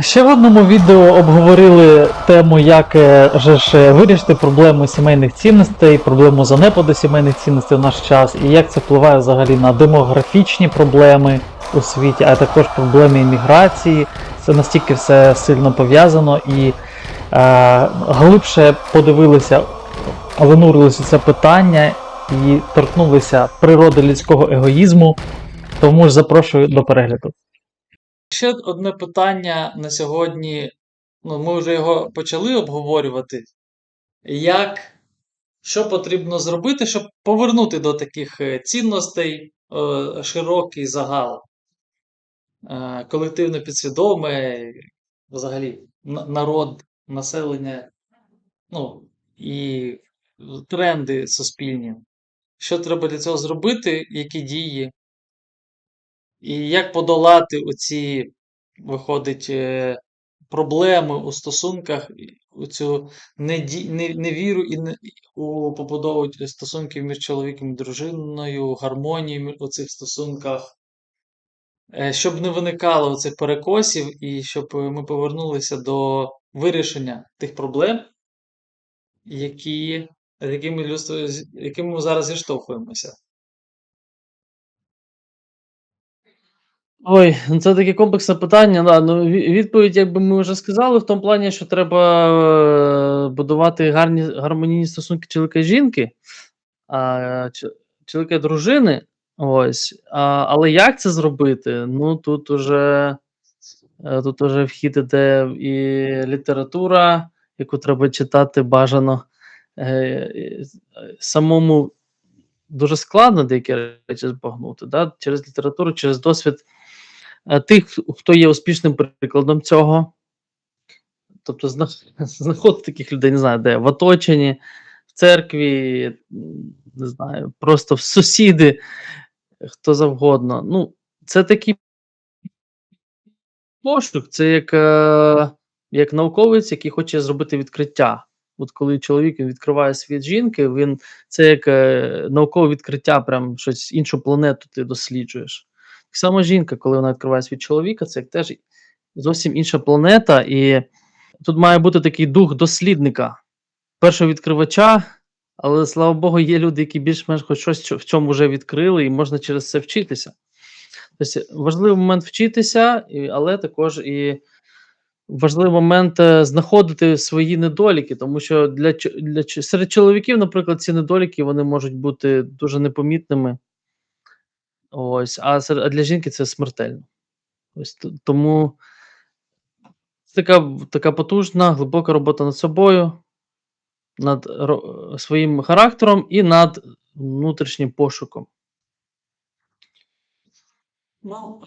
Ще в одному відео обговорили тему, як е, же ж вирішити проблему сімейних цінностей, проблему занепаду сімейних цінностей в наш час, і як це впливає взагалі на демографічні проблеми у світі, а також проблеми імміграції. Це настільки все сильно пов'язано і е, глибше подивилися, винурилися це питання і торкнулися природи людського егоїзму. Тому ж запрошую до перегляду. Ще одне питання на сьогодні. Ну, ми вже його почали обговорювати. Як, що потрібно зробити, щоб повернути до таких е, цінностей е, широкий загал, е, колективно підсвідоме, взагалі народ, населення, ну, і тренди суспільні. Що треба для цього зробити, які дії? І як подолати оці, виходить, е, проблеми у стосунках, і оцю невіру і у побудову стосунків між чоловіком і дружиною, гармонію мі- у цих стосунках, Е, щоб не виникало оцих перекосів і щоб е, ми повернулися до вирішення тих проблем, які, якими людство, якими ми зараз зіштовхуємося. Ой, ну це таке комплексне питання. Да. Ну, ві- відповідь, якби ми вже сказали, в тому плані, що треба е, будувати гарні гармонійні стосунки чоловіка і жінки, а, чоловіка і дружини. Ось. А, але як це зробити? Ну тут уже, е, тут уже вхід іде і література, яку треба читати бажано. Е, е, самому дуже складно деякі речі збагнути. Да? Через літературу, через досвід тих, хто є успішним прикладом цього. Тобто зна- знаходити таких людей, не знаю, де в оточенні, в церкві, не знаю, просто в сусіди, хто завгодно. Ну, це такий пошук, це як, е, як науковець, який хоче зробити відкриття. От коли чоловік відкриває світ жінки, він це як е, наукове відкриття, прям щось іншу планету ти досліджуєш. Так само жінка, коли вона відкриває світ чоловіка, це теж зовсім інша планета, і тут має бути такий дух дослідника, першого відкривача, але слава Богу, є люди, які більш-менш хоч щось в цьому вже відкрили, і можна через це вчитися. Тобто важливий момент вчитися, але також і важливий момент е, знаходити свої недоліки, тому що для, для серед чоловіків, наприклад, ці недоліки вони можуть бути дуже непомітними. Ось, а, для жінки це смертельно. Ось тому така, така потужна, глибока робота над собою, над своїм характером і над внутрішнім пошуком. Ну,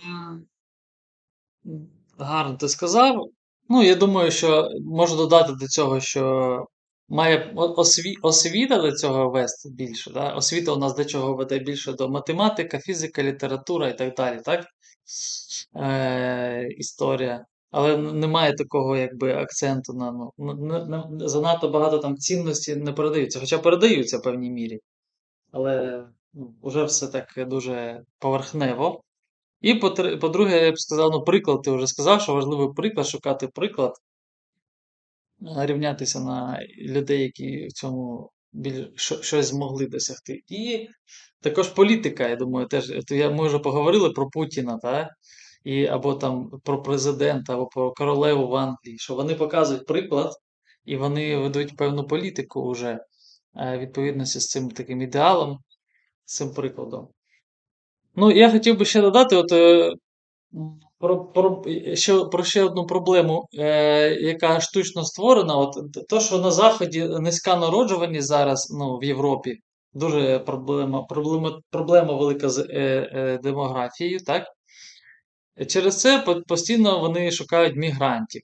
е, гарно ти сказав. Ну, я думаю, що можу додати до цього, що має осві... освіта до цього вести більше. Да? Освіта у нас до чого веде більше до математика, фізика, література і так далі, так? Е, історія. Але немає такого якби акценту на ну, занадто багато там цінності не передаються, хоча передаються в певній мірі. Але ну, вже все так дуже поверхнево. І по-друге, я б сказав, ну, приклад, ти вже сказав, що важливий приклад, шукати приклад, рівнятися на людей, які в цьому біль... щось змогли досягти. І також політика, я думаю, теж. Я, ми вже поговорили про Путіна, та? І, або там про президента, або про королеву в Англії, що вони показують приклад, і вони ведуть певну політику вже е, відповідності з цим таким ідеалом, з цим прикладом. Ну, я хотів би ще додати, от, е, про, про, ще, про ще одну проблему, е, яка штучно створена. От, то, що на Заході низька народжуваність зараз ну, в Європі, дуже проблема, проблема, проблема велика з е, е, демографією, так? Через це постійно вони шукають мігрантів.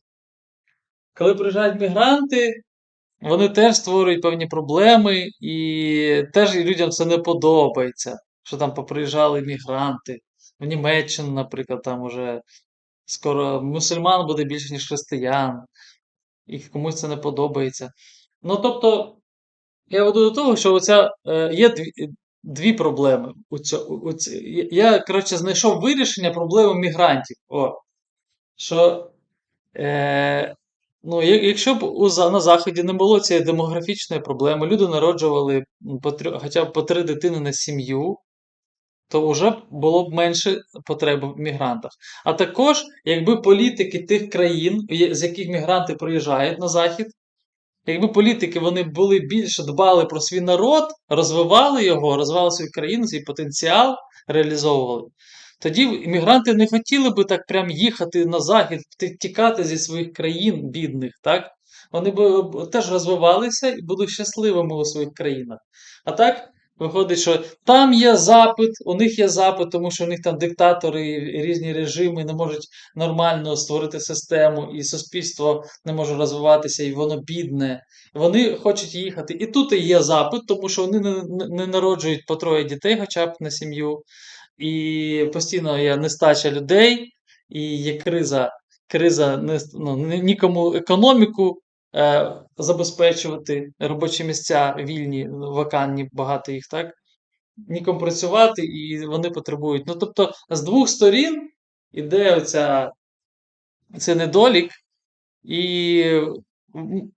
Коли приїжджають мігранти, вони теж створюють певні проблеми, і теж людям це не подобається, що там поприїжджали мігранти. В Німеччину, наприклад, там уже скоро мусульман буде більше, ніж християн, і комусь це не подобається. Ну, тобто, я веду до того, що оця, е, є дві, дві проблеми. У цьо, у, ць- я, я, коротше, знайшов вирішення проблеми мігрантів. О, що Е, ну, якщо б у, на Заході не було цієї демографічної проблеми, люди народжували по, хоча б по три дитини на сім'ю, то вже було б менше потреби в мігрантах. А також, якби політики тих країн, з яких мігранти приїжджають на Захід, якби політики вони були більше дбали про свій народ, розвивали його, розвивали свою країну, свій потенціал реалізовували. Тоді іммігранти не хотіли би так прям їхати на захід, тікати зі своїх країн бідних, так? Вони б теж розвивалися і були щасливими у своїх країнах. А так виходить, що там є запит, у них є запит, тому що у них там диктатори і різні режими не можуть нормально створити систему, і суспільство не може розвиватися, і воно бідне. Вони хочуть їхати. І тут і є запит, тому що вони не, не- народжують по троє дітей, хоча б на сім'ю. І постійно є нестача людей, і є криза, криза ну, нікому економіку е, забезпечувати, робочі місця вільні, вакантні, багато їх, так? Нікому працювати, і вони потребують. Ну, тобто, з двох сторін іде оця, цей недолік, і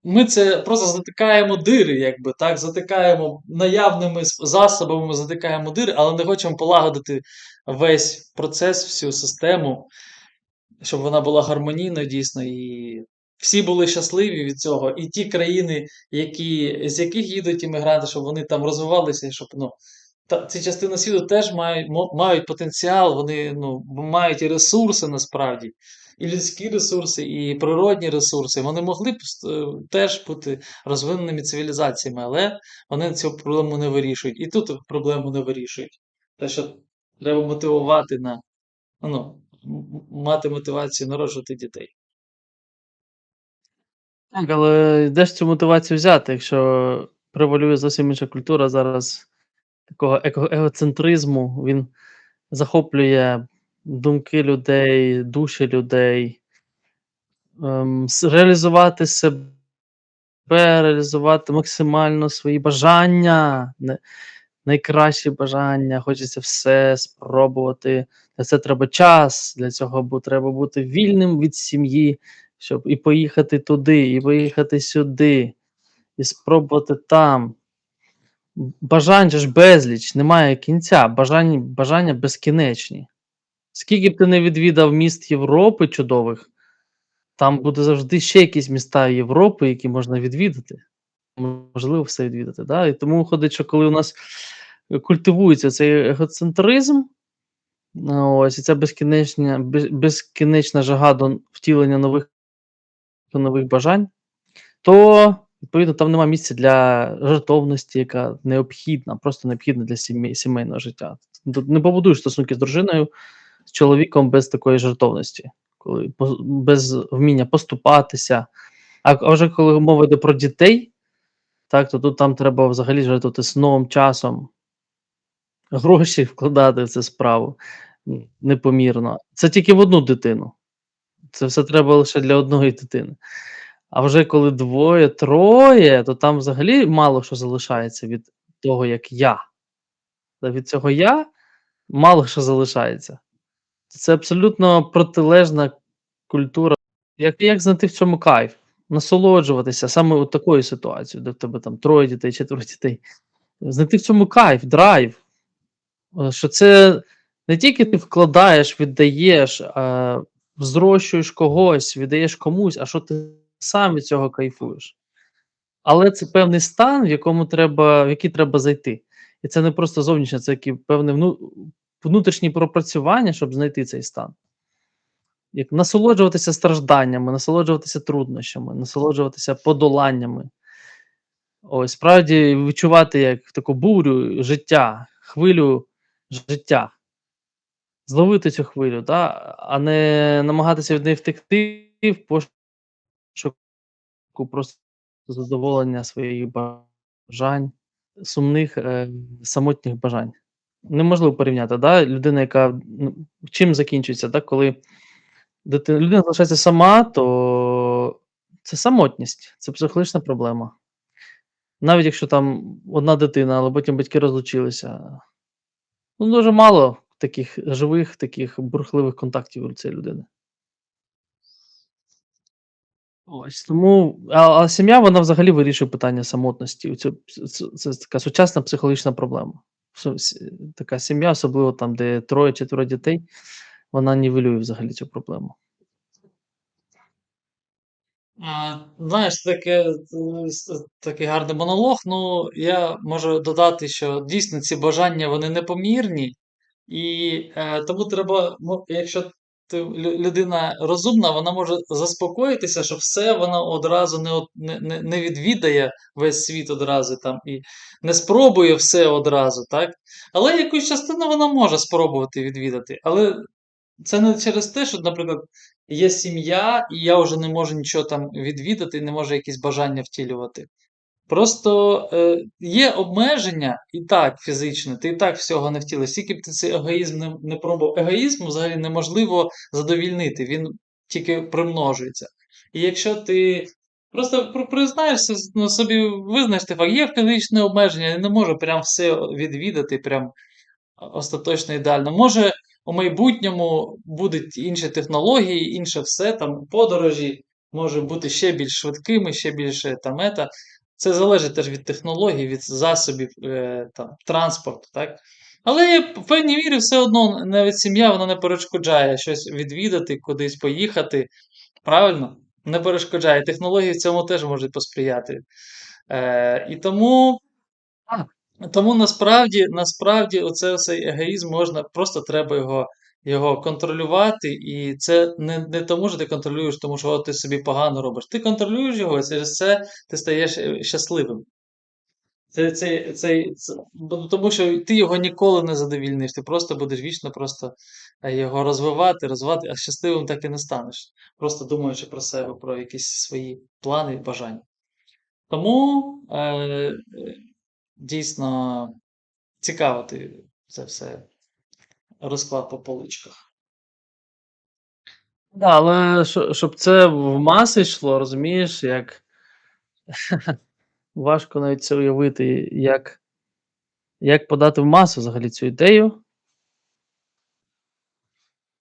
ми це просто затикаємо дири, якби так, затикаємо наявними засобами, затикаємо дири, але не хочемо полагодити весь процес, всю систему, щоб вона була гармонійною дійсно, і всі були щасливі від цього. І ті країни, які, з яких їдуть іммігранти, щоб вони там розвивалися, щоб ну, та, ці частини світу теж мають, мають потенціал, вони ну, мають і ресурси насправді, і людські ресурси, і природні ресурси. Вони могли б е, теж бути розвиненими цивілізаціями, але вони цю проблему не вирішують. І тут проблему не вирішують. Те, що треба мотивувати на ну, мати мотивацію народжувати дітей. Так, але де ж цю мотивацію взяти, якщо превалює зовсім інша культура зараз такого егоцентризму, він захоплює думки людей, душі людей, ем, реалізувати себе, реалізувати максимально свої бажання, не- найкращі бажання, хочеться все спробувати. Для це треба час, для цього бу- треба бути вільним від сім'ї, щоб і поїхати туди, і поїхати сюди, і спробувати там. Бажань ж безліч, немає кінця, бажання, бажання безкінечні. Скільки б ти не відвідав міст Європи чудових, там буде завжди ще якісь міста Європи, які можна відвідати. Можливо, все відвідати. Да? І тому виходить, що коли у нас культивується цей егоцентризм, ось і ця безкінечна, без- безкінечна жага до втілення нових, нових бажань, то відповідно там немає місця для жертовності, яка необхідна, просто необхідна для сімей, сімейного життя. Не побудуєш стосунки з дружиною, з чоловіком без такої жертовності, коли без вміння поступатися. А вже коли мова йде про дітей, так, то тут там треба взагалі жертвувати сном, часом, гроші вкладати в цю справу непомірно. Це тільки в одну дитину. Це все треба лише для одної дитини. А вже коли двоє, троє, то там взагалі мало що залишається від того, як я. Та від цього я мало що залишається. Це абсолютно протилежна культура. Як, як знайти в цьому кайф? Насолоджуватися саме у такою ситуацією, де в тебе там троє дітей, четверо дітей. Знайти в цьому кайф, драйв. Е, Що це не тільки ти вкладаєш, віддаєш, а взрощуєш когось, віддаєш комусь, а що ти сам від цього кайфуєш. Але це певний стан, в якому треба, в який треба зайти. І це не просто зовнішнє, це певне вну, внутрішні пропрацювання, щоб знайти цей стан. Як насолоджуватися стражданнями, насолоджуватися труднощами, насолоджуватися подоланнями. Ось, справді відчувати як таку бурю життя, хвилю життя. Зловити цю хвилю, та? а не намагатися від неї втекти в пошуку просто задоволення своїх бажань, сумних, е, самотніх бажань. Неможливо порівняти, да? людина, яка ну, чим закінчується, да? коли дитина, людина залишається сама, то це самотність, це психологічна проблема. Навіть якщо там одна дитина, але потім батьки розлучилися. Ну, дуже мало таких живих, таких бурхливих контактів у цієї людини. Ось тому, а, а сім'я вона взагалі вирішує питання самотності. Це, це, це така сучасна психологічна проблема. Така сім'я, особливо там, де троє-четверо дітей, вона нівелює взагалі цю проблему. А, знаєш, таке, такий гарний монолог. Ну, я можу додати, що дійсно ці бажання вони непомірні, і е, тому треба, ну, якщо ти, людина розумна, вона може заспокоїтися, що все вона одразу не, не, не, відвідає весь світ одразу там і не спробує все одразу, так? Але якусь частину вона може спробувати відвідати. Але це не через те, що, наприклад, є сім'я, і я вже не можу нічого там відвідати, не можу якісь бажання втілювати. Просто е, є обмеження і так фізичне, ти і так всього не втілиш. Тільки б ти цей егоїзм не, не пробував. Егоїзм взагалі неможливо задовільнити, він тільки примножується. І якщо ти просто признаєшся, ну, собі визнаєш, факт, є фізичне обмеження, я не можу прям все відвідати, прям остаточно ідеально. Може, у майбутньому будуть інші технології, інше все, там подорожі може бути ще більш швидкими, ще більше там ета. Це залежить теж від технологій, від засобів е, там, транспорту. так? Але в певній мірі все одно навіть сім'я вона не перешкоджає щось відвідати, кудись поїхати. Правильно? Не перешкоджає. Технології в цьому теж можуть посприяти. Е, і тому тому насправді, насправді, оце цей егоїзм можна, просто треба його, його контролювати. І це не, не тому, що ти контролюєш, тому що ти собі погано робиш. Ти контролюєш його, і через це ти стаєш е, щасливим. Це, це, це, це, тому що ти його ніколи не задовільниш, ти просто будеш вічно просто е, його розвивати, розвивати, а щасливим так і не станеш. Просто думаючи про себе, про якісь свої плани і бажання. Тому е, е, дійсно цікаво ти це все розклад по поличках. Да, але щоб це в маси йшло, розумієш, як важко навіть це уявити, як, як подати в масу взагалі цю ідею.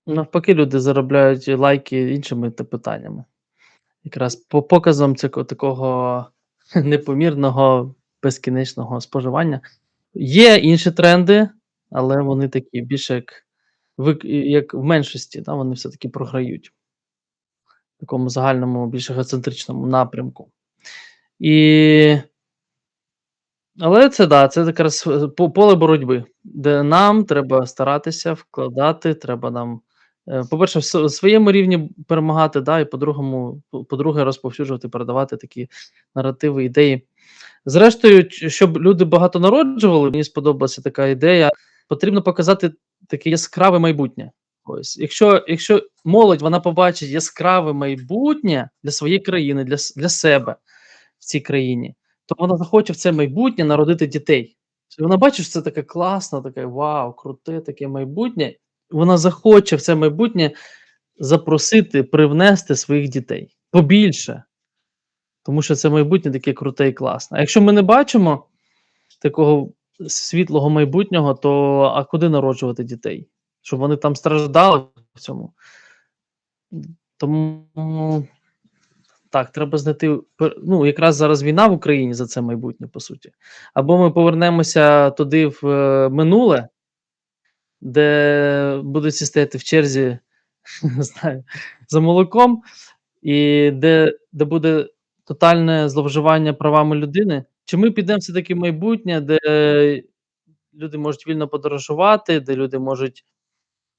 Навпаки, люди заробляють лайки іншими та питаннями. Якраз по показам цього такого непомірного безкінечного споживання. Є інші тренди, але вони такі більше як, як в меншості, да, вони все-таки програють в такому загальному, більш егоцентричному напрямку. І... Але це да, це якраз е, по- поле боротьби, де нам треба старатися вкладати, треба нам, е, по-перше, в своєму рівні перемагати, да, і по-другому, по- по-друге, розповсюджувати, передавати такі наративи, ідеї. Зрештою, щоб люди багато народжували, мені сподобалася така ідея. Потрібно показати таке яскраве майбутнє. Ось, якщо, якщо молодь вона побачить яскраве майбутнє для своєї країни, для, для себе в цій країні, то вона захоче в це майбутнє народити дітей. І Вона бачить, що це таке класне, таке вау, круте таке майбутнє. Вона захоче в це майбутнє запросити, привнести своїх дітей побільше. Тому що це майбутнє таке круте і класне. А якщо ми не бачимо такого світлого майбутнього, то а куди народжувати дітей? Щоб вони там страждали в цьому. Тому так, треба знайти. Ну, якраз зараз війна в Україні за це майбутнє, по суті. Або ми повернемося туди в е, минуле, де будуть стояти в черзі, не знаю, за молоком, і де, де буде тотальне зловживання правами людини. Чи ми підемо все-таки в майбутнє, де люди можуть вільно подорожувати, де люди можуть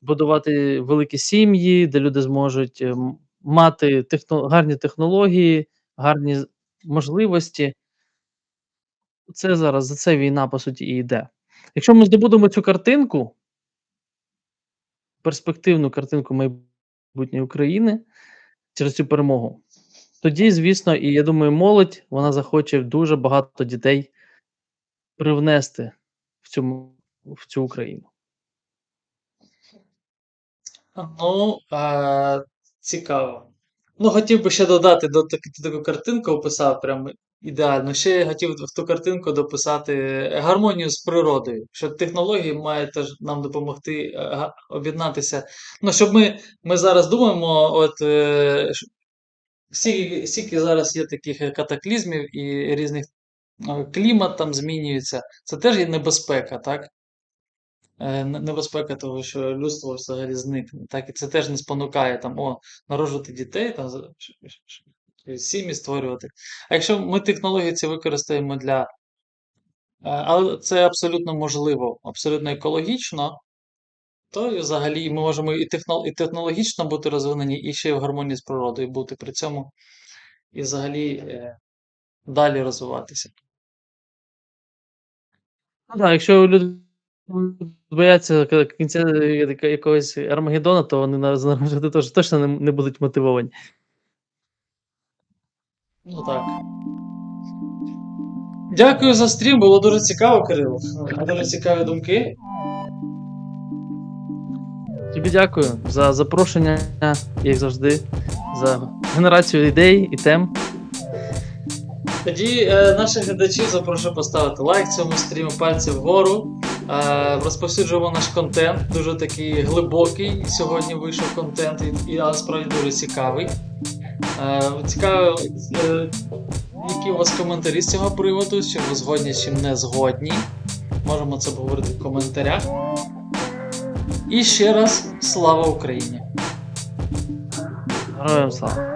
будувати великі сім'ї, де люди зможуть е, мати техно, гарні технології, гарні можливості. Це зараз за це війна, по суті, і йде. Якщо ми здобудемо цю картинку, перспективну картинку майбутньої України через цю перемогу, тоді, звісно, і я думаю, молодь вона захоче дуже багато дітей привнести в цю, в цю Україну. Ну, е, цікаво. Ну, хотів би ще додати, до, ти таку картинку описав прям ідеально. Ще я хотів в ту картинку дописати гармонію з природою, що технології мають теж нам допомогти е, об'єднатися. Ну, щоб ми, ми зараз думаємо, от, Стільки, стільки зараз є таких катаклізмів і різних клімат там змінюється. Це теж є небезпека, так? Е, Небезпека того, що людство взагалі зникне. Так? І це теж не спонукає там, о, народжувати дітей, там, сім'ї створювати. А якщо ми технології ці використаємо для. е, Але це абсолютно можливо, абсолютно екологічно, то і взагалі ми можемо і, техно, і технологічно бути розвинені, і ще й в гармонії з природою бути при цьому, і взагалі е, далі розвиватися. Ну, да, якщо люди бояться кінця е, якогось Армагеддона, то вони на народжувати теж точно не будуть мотивовані. Ну так. Дякую за стрім, було дуже цікаво, Кирило. Дуже цікаві думки. Тобі дякую за запрошення, як завжди, за генерацію ідей і тем. Тоді е, наших глядачів запрошую поставити лайк цьому стріму, пальці вгору. Е, розповсюджуємо наш контент, дуже такий глибокий. Сьогодні вийшов контент, і, і але справді дуже цікавий. Е, цікаво, е, які у вас коментарі з цього приводу, чи ви згодні, чи не згодні. Можемо це поговорити в коментарях. І ще раз слава Україні! Героям слава!